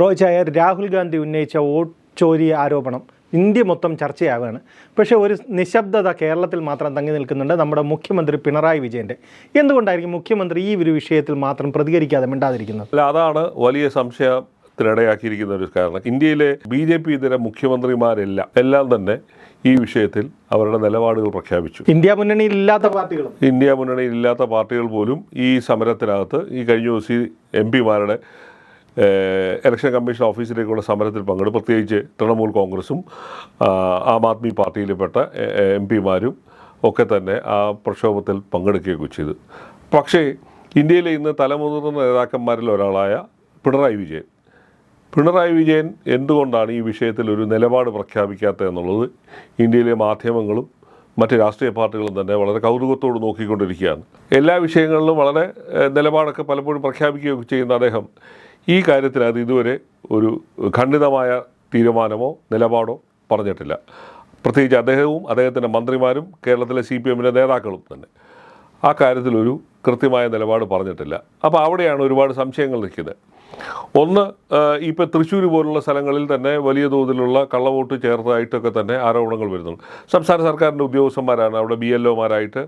റോയ് രാഹുൽ ഗാന്ധി ഉന്നയിച്ച വോട്ട് ചോരി ആരോപണം ഇന്ത്യ മൊത്തം ചർച്ചയാവുകയാണ്. പക്ഷേ ഒരു നിശബ്ദത കേരളത്തിൽ മാത്രം തങ്ങി നിൽക്കുന്നുണ്ട് നമ്മുടെ മുഖ്യമന്ത്രി പിണറായി വിജയന്റെ. എന്തുകൊണ്ടായിരിക്കും മുഖ്യമന്ത്രി ഈ ഒരു വിഷയത്തിൽ മാത്രം പ്രതികരിക്കാതെ മിണ്ടാതിരിക്കുന്നത്? അല്ല അതാണ് വലിയ സംശയത്തിനിടയാക്കിയിരിക്കുന്ന ഒരു കാരണം. ഇന്ത്യയിലെ ബി ജെ പി ഇതര മുഖ്യമന്ത്രിമാരെല്ലാം എല്ലാം തന്നെ ഈ വിഷയത്തിൽ അവരുടെ നിലപാടുകൾ പ്രഖ്യാപിച്ചു. ഇന്ത്യ മുന്നണിയിൽ ഇല്ലാത്ത പാർട്ടികളും. ഇന്ത്യ മുന്നണിയിൽ ഇല്ലാത്ത പാർട്ടികൾ പോലും ഈ സമരത്തിനകത്ത് ഈ കഴിഞ്ഞ ദിവസം എം പിമാരുടെ ഇലക്ഷൻ കമ്മീഷൻ ഓഫീസിലേക്കുള്ള സമരത്തിൽ പങ്കെടുത്തു. പ്രത്യേകിച്ച് തൃണമൂൽ കോൺഗ്രസും ആ, ആദ്മി പാർട്ടിയിൽപ്പെട്ട എം പിമാരും ഒക്കെ തന്നെ ആ പ്രക്ഷോഭത്തിൽ പങ്കെടുക്കുകയൊക്കെ ചെയ്തു. പക്ഷേ ഇന്ത്യയിലെ ഇന്ന് തലമുതിർന്ന നേതാക്കന്മാരിൽ ഒരാളായ പിണറായി വിജയൻ. പിണറായി വിജയൻ എന്തുകൊണ്ടാണ് ഈ വിഷയത്തിൽ ഒരു നിലപാട് പ്രഖ്യാപിക്കാത്തത് എന്നുള്ളത് ഇന്ത്യയിലെ മാധ്യമങ്ങളും മറ്റ് രാഷ്ട്രീയ പാർട്ടികളും തന്നെ വളരെ കൗതുകത്തോട് നോക്കിക്കൊണ്ടിരിക്കുകയാണ്. എല്ലാ വിഷയങ്ങളിലും വളരെ നിലപാടൊക്കെ പലപ്പോഴും പ്രഖ്യാപിക്കുകയൊക്കെ ചെയ്യുന്ന അദ്ദേഹം ഈ കാര്യത്തിനകത്ത് ഇതുവരെ ഒരു ഖണ്ഡിതമായ തീരുമാനമോ നിലപാടോ പറഞ്ഞിട്ടില്ല. പ്രത്യേകിച്ച് അദ്ദേഹവും അദ്ദേഹത്തിന്റെ മന്ത്രിമാരും കേരളത്തിലെ സി പി എമ്മിന്റെ നേതാക്കളും തന്നെ ആ കാര്യത്തിലൊരു കൃത്യമായ നിലപാട് പറഞ്ഞിട്ടില്ല. അപ്പോൾ അവിടെയാണ് ഒരുപാട് സംശയങ്ങൾ നിൽക്കുന്നത്. ഒന്ന് ഇപ്പോൾ തൃശ്ശൂർ പോലുള്ള സ്ഥലങ്ങളിൽ തന്നെ വലിയ തോതിലുള്ള കള്ളവോട്ട് ചേർത്തതായിട്ടൊക്കെ തന്നെ ആരോപണങ്ങൾ വരുന്നുണ്ട്. സംസ്ഥാന സർക്കാരിന്റെ ഉദ്യോഗസ്ഥന്മാരാണ് അവിടെ ബി എൽ ഒമാരായിട്ട്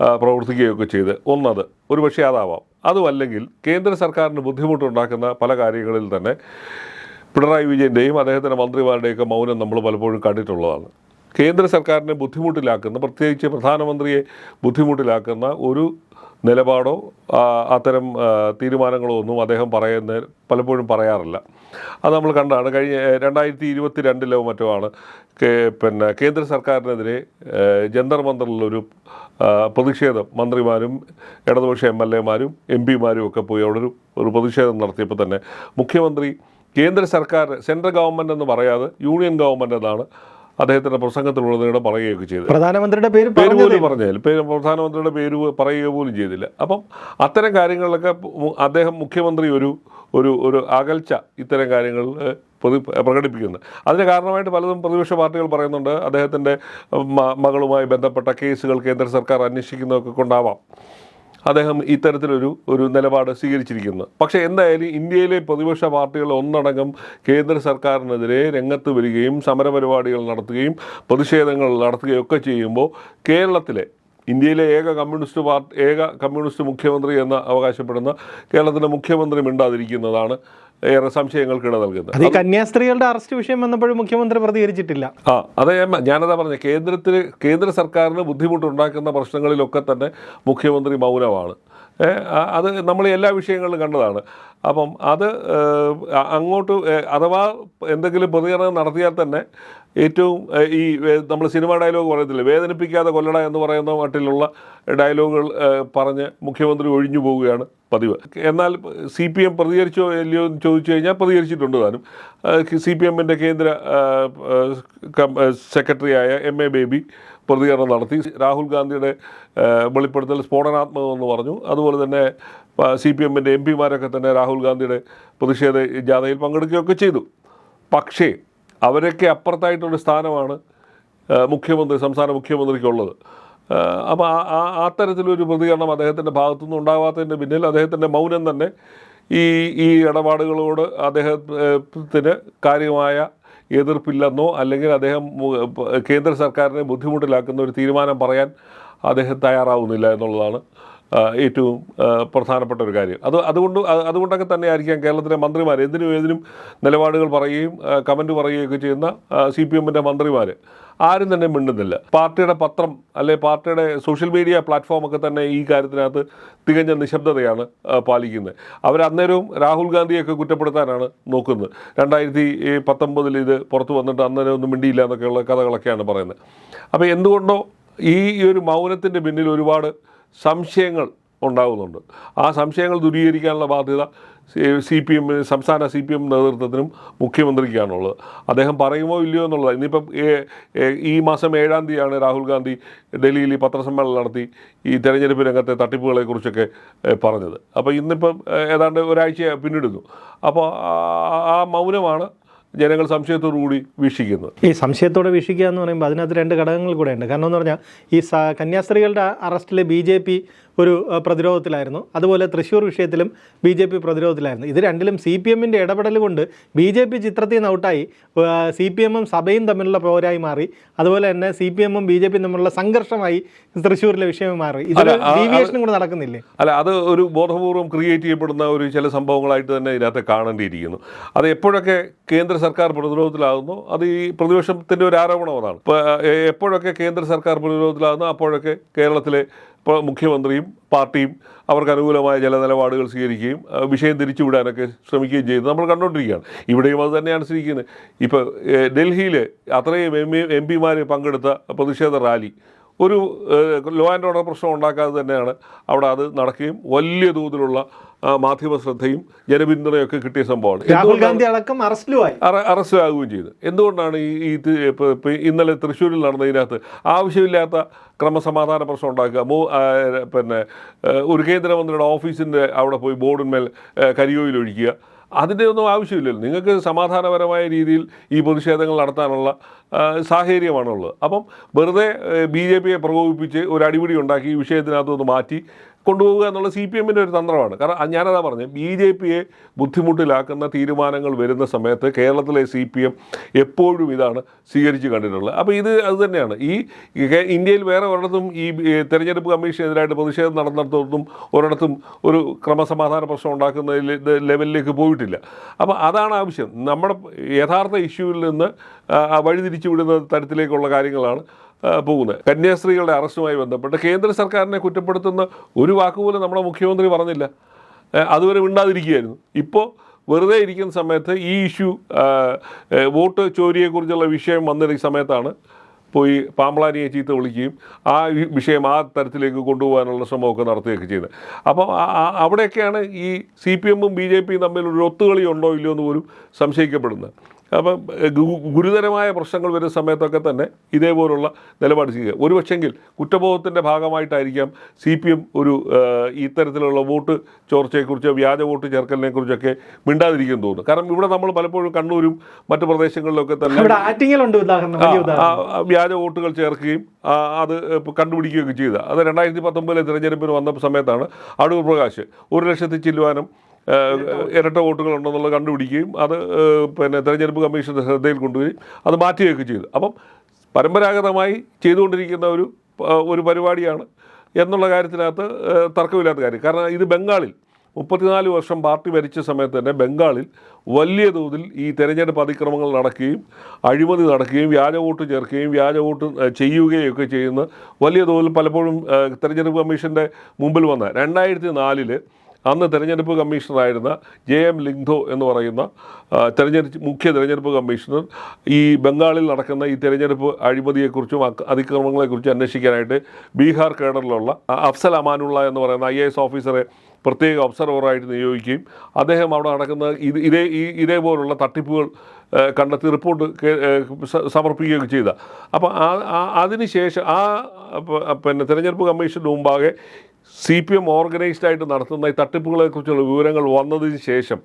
പ്രവർത്തിക്കുകയൊക്കെ ചെയ്ത് ഒന്നത്. ഒരുപക്ഷെ അതാവാം. അതുമല്ലെങ്കിൽ കേന്ദ്ര സർക്കാരിന് ബുദ്ധിമുട്ടുണ്ടാക്കുന്ന പല കാര്യങ്ങളിൽ തന്നെ പിണറായി വിജയന്റെയും അദ്ദേഹത്തിന്റെ മന്ത്രിമാരുടെയൊക്കെ മൗനം നമ്മൾ പലപ്പോഴും കണ്ടിട്ടുള്ളതാണ്. കേന്ദ്ര സർക്കാരിനെ ബുദ്ധിമുട്ടിലാക്കുന്ന പ്രത്യേകിച്ച് പ്രധാനമന്ത്രിയെ ബുദ്ധിമുട്ടിലാക്കുന്ന ഒരു നിലപാടോ അത്തരം തീരുമാനങ്ങളോ ഒന്നും അദ്ദേഹം പറയുന്ന പലപ്പോഴും പറയാറില്ല. അത് നമ്മൾ കണ്ടാണ് കഴിഞ്ഞ രണ്ടായിരത്തി ഇരുപത്തി രണ്ടിലോ മറ്റോ ആണ് പിന്നെ കേന്ദ്ര സർക്കാരിനെതിരെ ജന്തർ മന്ദറിലൊരു പ്രതിഷേധം മന്ത്രിമാരും ഇടതുപക്ഷ എം എൽ എമാരും എം പിമാരും ഒക്കെ പോയി അവിടെ ഒരു ഒരു പ്രതിഷേധം നടത്തിയപ്പോൾ തന്നെ മുഖ്യമന്ത്രി കേന്ദ്ര സർക്കാർ സെൻട്രൽ ഗവൺമെന്റ് എന്ന് പറയാതെ യൂണിയൻ ഗവൺമെന്റ് എന്നാണ് അദ്ദേഹത്തിന്റെ പ്രസംഗത്തിലുള്ളതിനോട് പറയുകയൊക്കെ ചെയ്തു പ്രധാനമന്ത്രിയുടെ പേര് പേര് പോലും പറഞ്ഞില്ല പേര് പ്രധാനമന്ത്രിയുടെ പേര് പറയുക പോലും ചെയ്തില്ല. അപ്പം അത്തരം കാര്യങ്ങളിലൊക്കെ അദ്ദേഹം മുഖ്യമന്ത്രി ഒരു ഒരു ഒരു അകൽച്ച ഇത്തരം കാര്യങ്ങളിൽ പ്രതി പ്രകടിപ്പിക്കുന്നത് അതിന് കാരണമായിട്ട് പലതും പ്രതിപക്ഷ പാർട്ടികൾ പറയുന്നുണ്ട്. അദ്ദേഹത്തിന്റെ മകളുമായി ബന്ധപ്പെട്ട കേസുകൾ കേന്ദ്ര സർക്കാർ അന്വേഷിക്കുന്നതൊക്കെ കൊണ്ടാവാം. അദ്ദേഹം ഇത്തരത്തിലൊരു ഒരു നിലപാട് സ്വീകരിച്ചിരിക്കുന്നത് പക്ഷേ എന്തായാലും ഇന്ത്യയിലെ പ്രതിപക്ഷ പാർട്ടികൾ ഒന്നടങ്കം കേന്ദ്ര സർക്കാരിനെതിരെ രംഗത്ത് വരികയും സമരപരിപാടികൾ നടത്തുകയും പ്രതിഷേധങ്ങൾ നടത്തുകയും ഒക്കെ ചെയ്യുമ്പോൾ കേരളത്തിലെ ഇന്ത്യയിലെ ഏക കമ്മ്യൂണിസ്റ്റ് പാർട്ടി ഏക കമ്മ്യൂണിസ്റ്റ് മുഖ്യമന്ത്രി എന്ന് അവകാശപ്പെടുന്ന കേരളത്തിന്റെ മുഖ്യമന്ത്രി മിണ്ടാതിരിക്കുന്നതാണ് ഏറെ സംശയങ്ങൾക്കിട നൽകുന്നത്. അത് കന്യാസ്ത്രീകളുടെ അറസ്റ്റ് വിഷയം വന്നപ്പോഴും മുഖ്യമന്ത്രി പ്രതികരിച്ചിട്ടില്ല. ആ അതെ ഞാനതാ പറഞ്ഞ കേന്ദ്രത്തിൽ കേന്ദ്ര സർക്കാരിന് ബുദ്ധിമുട്ടുണ്ടാക്കുന്ന പ്രശ്നങ്ങളിലൊക്കെ തന്നെ മുഖ്യമന്ത്രി മൗനമാണ്. അത് നമ്മൾ എല്ലാ വിഷയങ്ങളിലും കണ്ടതാണ്. അപ്പം അത് അങ്ങോട്ട് അഥവാ എന്തെങ്കിലും പ്രതികരണം നടത്തിയാൽ തന്നെ ഏറ്റവും ഈ നമ്മൾ സിനിമ ഡയലോഗ് പറയത്തില്ലേ? വേദനിപ്പിക്കാതെ കൊല്ലട എന്ന് പറയുന്ന മട്ടിലുള്ള ഡയലോഗുകൾ പറഞ്ഞ് മുഖ്യമന്ത്രി ഒഴിഞ്ഞു പോവുകയാണ് പതിവ്. എന്നാൽ സി പി എം പ്രതികരിച്ചോ ഇല്ലയോ എന്ന് ചോദിച്ചു കഴിഞ്ഞാൽ പ്രതികരിച്ചിട്ടുണ്ട് താനും. സി പി എമ്മിന്റെ കേന്ദ്ര സെക്രട്ടറിയായ എം എ ബേബി പ്രതികരണം നടത്തി. രാഹുൽ ഗാന്ധിയുടെ വെളിപ്പെടുത്തൽ സ്ഫോടനാത്മകമെന്ന് പറഞ്ഞു. അതുപോലെ തന്നെ സി പി എമ്മിന്റെ എം പിമാരൊക്കെ തന്നെ രാഹുൽ ഗാന്ധിയുടെ പ്രതിഷേധ ജാഥയിൽ പങ്കെടുക്കുകയൊക്കെ ചെയ്തു. പക്ഷേ അവരൊക്കെ അപ്പുറത്തായിട്ടൊരു സ്ഥാനമാണ് മുഖ്യമന്ത്രി സംസ്ഥാന മുഖ്യമന്ത്രിക്കുള്ളത്. അപ്പോൾ ആ ആ- തരത്തിലൊരു പ്രതികരണം അദ്ദേഹത്തിന്റെ ഭാഗത്തുനിന്ന് ഉണ്ടാകാത്തതിന്റെ പിന്നിൽ അദ്ദേഹത്തിന്റെ മൗനം തന്നെ ഈ ഈ ഇടപാടുകളോട് അദ്ദേഹത്തിന് കാര്യമായ എതിർപ്പില്ലെന്നോ അല്ലെങ്കിൽ അദ്ദേഹം കേന്ദ്ര സർക്കാരിനെ ബുദ്ധിമുട്ടിലാക്കുന്ന ഒരു തീരുമാനം പറയാൻ അദ്ദേഹം തയ്യാറാവുന്നില്ല എന്നുള്ളതാണ് ഏറ്റവും പ്രധാനപ്പെട്ട ഒരു കാര്യം. അത് അതുകൊണ്ട് അത് അതുകൊണ്ടൊക്കെ തന്നെ ആയിരിക്കാം കേരളത്തിലെ മന്ത്രിമാർ എന്തിനും ഏതിനും നിലപാടുകൾ പറയുകയും കമന്റ് പറയുകയൊക്കെ ചെയ്യുന്ന സി പി എമ്മിന്റെ മന്ത്രിമാർ ആരും തന്നെ മിണ്ടുന്നില്ല. പാർട്ടിയുടെ പത്രം അല്ലെ പാർട്ടിയുടെ സോഷ്യൽ മീഡിയ പ്ലാറ്റ്ഫോമൊക്കെ തന്നെ ഈ കാര്യത്തിനകത്ത് തികഞ്ഞ നിശബ്ദതയാണ് പാലിക്കുന്നത്. അവർ അന്നേരവും രാഹുൽ ഗാന്ധിയൊക്കെ കുറ്റപ്പെടുത്താനാണ് നോക്കുന്നത്. രണ്ടായിരത്തി പത്തൊമ്പതിൽ ഇത് പുറത്തു വന്നിട്ട് അന്നേരം ഒന്നും മിണ്ടിയില്ല എന്നൊക്കെയുള്ള കഥകളൊക്കെയാണ് പറയുന്നത്. അപ്പോൾ എന്തുകൊണ്ടോ ഈ ഒരു മൗനത്തിന്റെ പിന്നിൽ ഒരുപാട് സംശയങ്ങൾ ഉണ്ടാകുന്നുണ്ട് ആ സംശയങ്ങൾ ദൂരീകരിക്കാനുള്ള ബാധ്യത സി പി എം സംസ്ഥാന സി പി എം നേതൃത്വത്തിനും മുഖ്യമന്ത്രിക്കാണുള്ളത്. അദ്ദേഹം പറയുമോ ഇല്ലയോ എന്നുള്ളത്. ഇന്നിപ്പം ഈ മാസം ഏഴാം തീയതിയാണ് രാഹുൽ ഗാന്ധി ഡൽഹിയിൽ ഈ പത്രസമ്മേളനം നടത്തി ഈ തെരഞ്ഞെടുപ്പ് രംഗത്തെ തട്ടിപ്പുകളെക്കുറിച്ചൊക്കെ പറഞ്ഞത്. അപ്പോൾ ഇന്നിപ്പം ഏതാണ്ട് ഒരാഴ്ച പിന്നിടുന്നു. അപ്പോൾ ആ മൗനമാണ് ജനങ്ങൾ സംശയത്തോടുകൂടി വീക്ഷിക്കുന്നത് ഈ സംശയത്തോടെ വീക്ഷിക്കുക എന്ന് പറയുമ്പോൾ അതിനകത്ത് രണ്ട് ഘടകങ്ങൾ കൂടെ ഉണ്ട്. കാരണം എന്ന് പറഞ്ഞാൽ ഈ കന്യാസ്ത്രീകളുടെ അറസ്റ്റിൽ ബി ജെ പി ഒരു പ്രതിരോധത്തിലായിരുന്നു. അതുപോലെ തൃശ്ശൂർ വിഷയത്തിലും ബി ജെ പി പ്രതിരോധത്തിലായിരുന്നു. ഇത് രണ്ടിലും സി പി എമ്മിന്റെ ഇടപെടൽ കൊണ്ട് ബി ജെ പി ചിത്രത്തിൽ നിന്ന് ഔട്ടായി. സി പി എമ്മും സഭയും തമ്മിലുള്ള പോരായി മാറി. അതുപോലെ തന്നെ സി പി എമ്മും ബി ജെ പിയും തമ്മിലുള്ള സംഘർഷമായി തൃശ്ശൂരിലെ വിഷയം മാറി. ഇതിൽ ഡീവിയേഷനും കൂടെ നടക്കുന്നില്ലേ? അല്ല അത് ഒരു ബോധപൂർവം ക്രിയേറ്റ് ചെയ്യപ്പെടുന്ന ഒരു ചില സംഭവങ്ങളായിട്ട് തന്നെ ഇതിനകത്ത് കാണേണ്ടിയിരിക്കുന്നു. അത് എപ്പോഴൊക്കെ കേന്ദ്ര സർക്കാർ പ്രതിരോധത്തിലാകുന്നു? അത് ഈ പ്രതിപക്ഷത്തിന്റെ ഒരു ആരോപണം അതാണ്. എപ്പോഴൊക്കെ കേന്ദ്ര സർക്കാർ പ്രതിരോധത്തിലാകുന്നു? അപ്പോഴൊക്കെ കേരളത്തിലെ ഇപ്പോൾ മുഖ്യമന്ത്രിയും പാർട്ടിയും അവർക്ക് അനുകൂലമായ ചില നിലപാടുകൾ സ്വീകരിക്കുകയും വിഷയം തിരിച്ചുവിടാനൊക്കെ ശ്രമിക്കുകയും ചെയ്തു. നമ്മൾ കണ്ടുകൊണ്ടിരിക്കുകയാണ് ഇവിടെയും അത് തന്നെയാണ് സ്ഥിതിക്കുന്നത് ഇപ്പോൾ ഡൽഹിയിൽ അത്രയും എം എം പിമാർ പങ്കെടുത്ത പ്രതിഷേധ റാലി ഒരു ലോ ആൻഡ് ഓർഡർ പ്രശ്നം ഉണ്ടാക്കാതെ തന്നെയാണ് അവിടെ അത് നടക്കുകയും വലിയ തോതിലുള്ള മാധ്യമ ശ്രദ്ധയും ജനപിന്തുണയൊക്കെ കിട്ടിയ സംഭവമാണ്. രാഹുൽ ഗാന്ധി അടക്കം അറസ്റ്റിലുമായി. അറ- അറസ്റ്റിലാകുകയും ചെയ്തു. എന്തുകൊണ്ടാണ് ഈ ഇന്നലെ തൃശ്ശൂരിൽ നടന്നതിനകത്ത് ആവശ്യമില്ലാത്ത ക്രമസമാധാന പ്രശ്നം ഉണ്ടാക്കുക മൂ പിന്നെ ഒരു കേന്ദ്രമന്ത്രിയുടെ ഓഫീസിന്റെ അവിടെ പോയി ബോർഡിന്മേൽ കരിയോയിലൊഴിക്കുക അതിന്റെ ഒന്നും ആവശ്യമില്ലല്ലോ. നിങ്ങൾക്ക് സമാധാനപരമായ രീതിയിൽ ഈ പ്രതിഷേധങ്ങൾ നടത്താനുള്ള സാഹചര്യമാണുള്ളത്. അപ്പം വെറുതെ ബി ജെ പിയെ പ്രകോപിപ്പിച്ച് ഒരു അടിപിടി ഉണ്ടാക്കി ഈ വിഷയത്തിനകത്തുനിന്ന് മാറ്റി കൊണ്ടുപോകുക എന്നുള്ള സി പി എമ്മിന്റെ ഒരു തന്ത്രമാണ്. കാരണം ഞാനതാ പറഞ്ഞത് ബി ജെ പിയെ ബുദ്ധിമുട്ടിലാക്കുന്ന തീരുമാനങ്ങൾ വരുന്ന സമയത്ത് കേരളത്തിലെ സി പി എം എപ്പോഴും ഇതാണ് സ്വീകരിച്ച് കണ്ടിട്ടുള്ളത്. അപ്പോൾ ഇത് അത് തന്നെയാണ്. ഈ ഇന്ത്യയിൽ വേറെ ഒരിടത്തും ഈ തെരഞ്ഞെടുപ്പ് കമ്മീഷനെതിരായിട്ട് പ്രതിഷേധം നടന്നിടത്തൊന്നും ഒരിടത്തും ഒരു ക്രമസമാധാന പ്രശ്നം ഉണ്ടാക്കുന്ന ലെവലിലേക്ക് പോയിട്ടില്ല. അപ്പോൾ അതാണ് ആവശ്യം നമ്മുടെ യഥാർത്ഥ ഇഷ്യൂവിൽ നിന്ന് വഴിതിരിച്ചു വിടുന്ന തരത്തിലേക്കുള്ള കാര്യങ്ങളാണ് പോകുന്നത് കന്യാസ്ത്രീകളുടെ അറസ്റ്റുമായി ബന്ധപ്പെട്ട് കേന്ദ്ര സർക്കാരിനെ കുറ്റപ്പെടുത്തുന്ന ഒരു വാക്കുപോലും നമ്മുടെ മുഖ്യമന്ത്രി പറഞ്ഞില്ല. അതുവരെ മിണ്ടാതിരിക്കുകയായിരുന്നു. ഇപ്പോൾ വെറുതെ ഇരിക്കുന്ന സമയത്ത് ഈ ഇഷ്യൂ വോട്ട് ചോരിയെക്കുറിച്ചുള്ള വിഷയം വന്നിരിക്കുന്ന സമയത്താണ് പോയി പാമ്പളാനിയെ ചീത്ത വിളിക്കുകയും ആ വിഷയം ആ തരത്തിലേക്ക് കൊണ്ടുപോകാനുള്ള ശ്രമമൊക്കെ നടത്തുകയൊക്കെ ചെയ്യുന്നത് അപ്പോൾ അവിടെയൊക്കെയാണ് ഈ സി പി എമ്മും ബി ജെ പിയും തമ്മിലൊരു ഒത്തുകളി ഉണ്ടോ ഇല്ലയോ എന്ന് പോലും സംശയിക്കപ്പെടുന്നത്. അപ്പം ഗുരുതരമായ പ്രശ്നങ്ങൾ വരുന്ന സമയത്തൊക്കെ തന്നെ ഇതേപോലുള്ള നിലപാട് സ്വീകരിക്കുക. ഒരുപക്ഷെങ്കിൽ കുറ്റബോധത്തിന്റെ ഭാഗമായിട്ടായിരിക്കാം സി പി എം ഒരു ഇത്തരത്തിലുള്ള വോട്ട് ചോർച്ചയെക്കുറിച്ച് വ്യാജ വോട്ട് ചേർക്കലിനെക്കുറിച്ചൊക്കെ മിണ്ടാതിരിക്കും തോന്നുന്നു. കാരണം ഇവിടെ നമ്മൾ പലപ്പോഴും കണ്ണൂരും മറ്റു പ്രദേശങ്ങളിലൊക്കെ തന്നെ വ്യാജ വോട്ടുകൾ ചേർക്കുകയും അത് കണ്ടുപിടിക്കുകയൊക്കെ ചെയ്ത. അത് രണ്ടായിരത്തി പത്തൊമ്പതിലെ തിരഞ്ഞെടുപ്പിന് വന്ന സമയത്താണ് അടൂർ പ്രകാശ് ഒരു ലക്ഷത്തി ചില്ലുവാനും ഇരട്ട വോട്ടുകൾ ഉണ്ടെന്നുള്ളത് കണ്ടുപിടിക്കുകയും അത് പിന്നെ തെരഞ്ഞെടുപ്പ് കമ്മീഷന്റെ ശ്രദ്ധയിൽ കൊണ്ടുവരികയും അത് മാറ്റുകയൊക്കെ ചെയ്തു. അപ്പം പരമ്പരാഗതമായി ചെയ്തുകൊണ്ടിരിക്കുന്ന ഒരു ഒരു പരിപാടിയാണ് എന്നുള്ള കാര്യത്തിനകത്ത് തർക്കമില്ലാത്ത കാര്യം. കാരണം ഇത് ബംഗാളിൽ മുപ്പത്തിനാല് വർഷം പാർട്ടി ഭരിച്ച സമയത്ത് തന്നെ ബംഗാളിൽ വലിയ തോതിൽ ഈ തെരഞ്ഞെടുപ്പ് അതിക്രമങ്ങൾ നടക്കുകയും അഴിമതി നടക്കുകയും വ്യാജ വോട്ട് ചേർക്കുകയും വ്യാജ വോട്ട് ചെയ്യുകയൊക്കെ ചെയ്യുന്ന വലിയ തോതിൽ പലപ്പോഴും തെരഞ്ഞെടുപ്പ് കമ്മീഷന്റെ മുമ്പിൽ വന്ന രണ്ടായിരത്തി നാലിൽ അന്ന് തെരഞ്ഞെടുപ്പ് കമ്മീഷണറായിരുന്ന ജെ എം ലിങ്ധോ എന്ന് പറയുന്ന തിരഞ്ഞെടുപ്പ് മുഖ്യ തെരഞ്ഞെടുപ്പ് കമ്മീഷണർ ഈ ബംഗാളിൽ നടക്കുന്ന ഈ തെരഞ്ഞെടുപ്പ് അഴിമതിയെക്കുറിച്ചും അതിക്രമങ്ങളെക്കുറിച്ചും അന്വേഷിക്കാനായിട്ട് ബീഹാർ കേഡറിലുള്ള അഫ്സൽ അമാനുള്ള എന്ന് പറയുന്ന ഐ ഓഫീസറെ പ്രത്യേക ഒബ്സർവറായിട്ട് നിയോഗിക്കുകയും അദ്ദേഹം അവിടെ നടക്കുന്ന ഇത് ഇതേ ഈ ഇതേപോലുള്ള തട്ടിപ്പുകൾ കണ്ടെത്തി റിപ്പോർട്ട് സമർപ്പിക്കുകയൊക്കെ ചെയ്ത. അപ്പോൾ ആ അതിനുശേഷം ആ പിന്നെ തെരഞ്ഞെടുപ്പ് കമ്മീഷന് മുമ്പാകെ സി പി എം ഓർഗനൈസ്ഡ് ആയിട്ട് നടത്തുന്ന ഈ തട്ടിപ്പുകളെക്കുറിച്ചുള്ള വിവരങ്ങൾ വന്നതിന് ശേഷം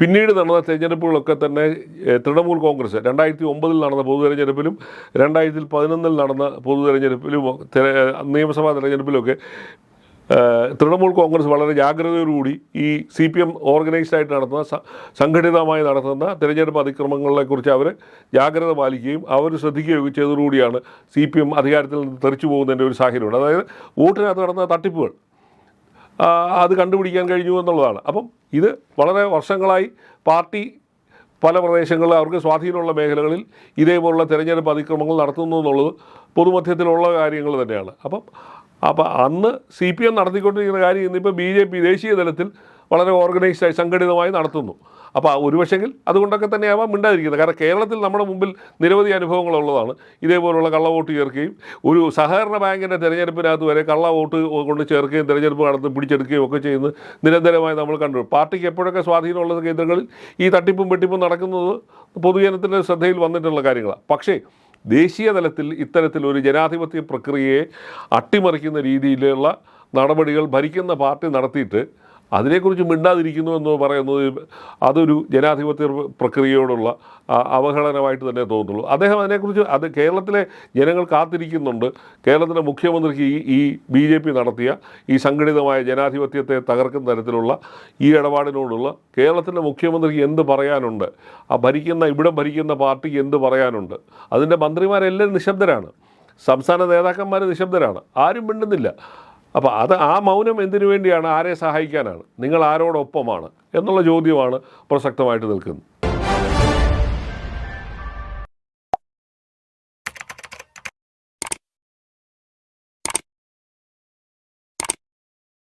പിന്നീട് നടന്ന തെരഞ്ഞെടുപ്പുകളൊക്കെ തന്നെ തൃണമൂൽ കോൺഗ്രസ് രണ്ടായിരത്തി ഒമ്പതിൽ നടന്ന പൊതു തെരഞ്ഞെടുപ്പിലും രണ്ടായിരത്തി പതിനൊന്നിൽ നടന്ന പൊതു തെരഞ്ഞെടുപ്പിലും തെര- നിയമസഭാ തെരഞ്ഞെടുപ്പിലൊക്കെ തൃണമൂൽ കോൺഗ്രസ് വളരെ ജാഗ്രതയോടുകൂടി ഈ സി പി എം ഓർഗനൈസ്ഡ് ആയിട്ട് നടത്തുന്ന സംഘടിതമായി നടത്തുന്ന തിരഞ്ഞെടുപ്പ് അതിക്രമങ്ങളെക്കുറിച്ച് അവർ ജാഗ്രത പാലിക്കുകയും അവർ ശ്രദ്ധിക്കുകയൊക്കെ ചെയ്തതോടുകൂടിയാണ് സി പി എം അധികാരത്തിൽ നിന്ന് തെറിച്ചു പോകുന്നതിന്റെ ഒരു സാഹചര്യമുണ്ട്. അതായത് വോട്ടിനകത്ത് നടന്ന തട്ടിപ്പുകൾ. അത് കണ്ടുപിടിക്കാൻ കഴിഞ്ഞു എന്നുള്ളതാണ്. അപ്പം ഇത് വളരെ വർഷങ്ങളായി പാർട്ടി പല പ്രദേശങ്ങളിൽ അവർക്ക് സ്വാധീനമുള്ള മേഖലകളിൽ ഇതേപോലുള്ള തിരഞ്ഞെടുപ്പ് അതിക്രമങ്ങൾ നടത്തുന്നു എന്നുള്ളത് പൊതുമധ്യത്തിലുള്ള കാര്യങ്ങൾ തന്നെയാണ്. അപ്പം അപ്പം അന്ന് സി പി എം നടത്തിക്കൊണ്ടിരിക്കുന്ന കാര്യം ഇന്നിപ്പോൾ ബി ജെ പി ദേശീയ തലത്തിൽ വളരെ ഓർഗനൈസ്ഡായി സംഘടിതമായി നടത്തുന്നു. അപ്പോൾ ഒരുപക്ഷെങ്കിൽ അതുകൊണ്ടൊക്കെ തന്നെയാവാം മിണ്ടാതിരിക്കുന്നത്. കാരണം കേരളത്തിൽ നമ്മുടെ മുമ്പിൽ നിരവധി അനുഭവങ്ങളുള്ളതാണ്. ഇതേപോലുള്ള കള്ളവോട്ട് ചേർക്കുകയും ഒരു സഹകരണ ബാങ്കിന്റെ തിരഞ്ഞെടുപ്പിനകത്ത് വരെ കള്ള വോട്ട് കൊണ്ട് ചേർക്കുകയും തിരഞ്ഞെടുപ്പ് നടത്തി പിടിച്ചെടുക്കുകയും ഒക്കെ ചെയ്യുന്നത് നിരന്തരമായി നമ്മൾ കണ്ടു. പാർട്ടിക്ക് എപ്പോഴൊക്കെ സ്വാധീനമുള്ള കേന്ദ്രങ്ങളിൽ ഈ തട്ടിപ്പും വെട്ടിപ്പും നടക്കുന്നത് പൊതുജനത്തിന്റെ ശ്രദ്ധയിൽ വന്നിട്ടുള്ള കാര്യങ്ങളാണ് പക്ഷേ ദേശീയ തലത്തിൽ ഇത്തരത്തിൽ ഒരു ജനാധിപത്യ പ്രക്രിയയെ അട്ടിമറിക്കുന്ന രീതിയിലുള്ള നടപടികൾ ഭരിക്കുന്ന പാർട്ടി നടത്തിയിട്ട് അതിനെക്കുറിച്ച് മിണ്ടാതിരിക്കുന്നു എന്ന് പറയുന്നത് അതൊരു ജനാധിപത്യ പ്രക്രിയയോടുള്ള അവഹേളനമായിട്ട് തന്നെ തോന്നുള്ളൂ അദ്ദേഹം അതിനെക്കുറിച്ച് അത് കേരളത്തിലെ ജനങ്ങൾ കാത്തിരിക്കുന്നുണ്ട്. കേരളത്തിലെ മുഖ്യമന്ത്രിക്ക് ഈ ഈ ബി ജെ പി നടത്തിയ ഈ സംഘടിതമായ ജനാധിപത്യത്തെ തകർക്കുന്ന തരത്തിലുള്ള ഈ ഇടപാടിനോടുള്ള കേരളത്തിലെ മുഖ്യമന്ത്രിക്ക് എന്ത് പറയാനുണ്ട്? ആ ഭരിക്കുന്ന ഇവിടെ ഭരിക്കുന്ന പാർട്ടിക്ക് എന്ത് പറയാനുണ്ട്? അതിന്റെ മന്ത്രിമാരെല്ലാം നിശബ്ദരാണ്. സംസ്ഥാന നേതാക്കന്മാർ നിശബ്ദരാണ്. ആരും മിണ്ടുന്നില്ല. അപ്പോൾ അത് ആ മൗനം എന്തിനു വേണ്ടിയാണ്? ആരെ സഹായിക്കാനാണ്? നിങ്ങൾ ആരോടൊപ്പമാണ് എന്നുള്ള ചോദ്യമാണ് പ്രസക്തമായിട്ട് നിൽക്കുന്നത്.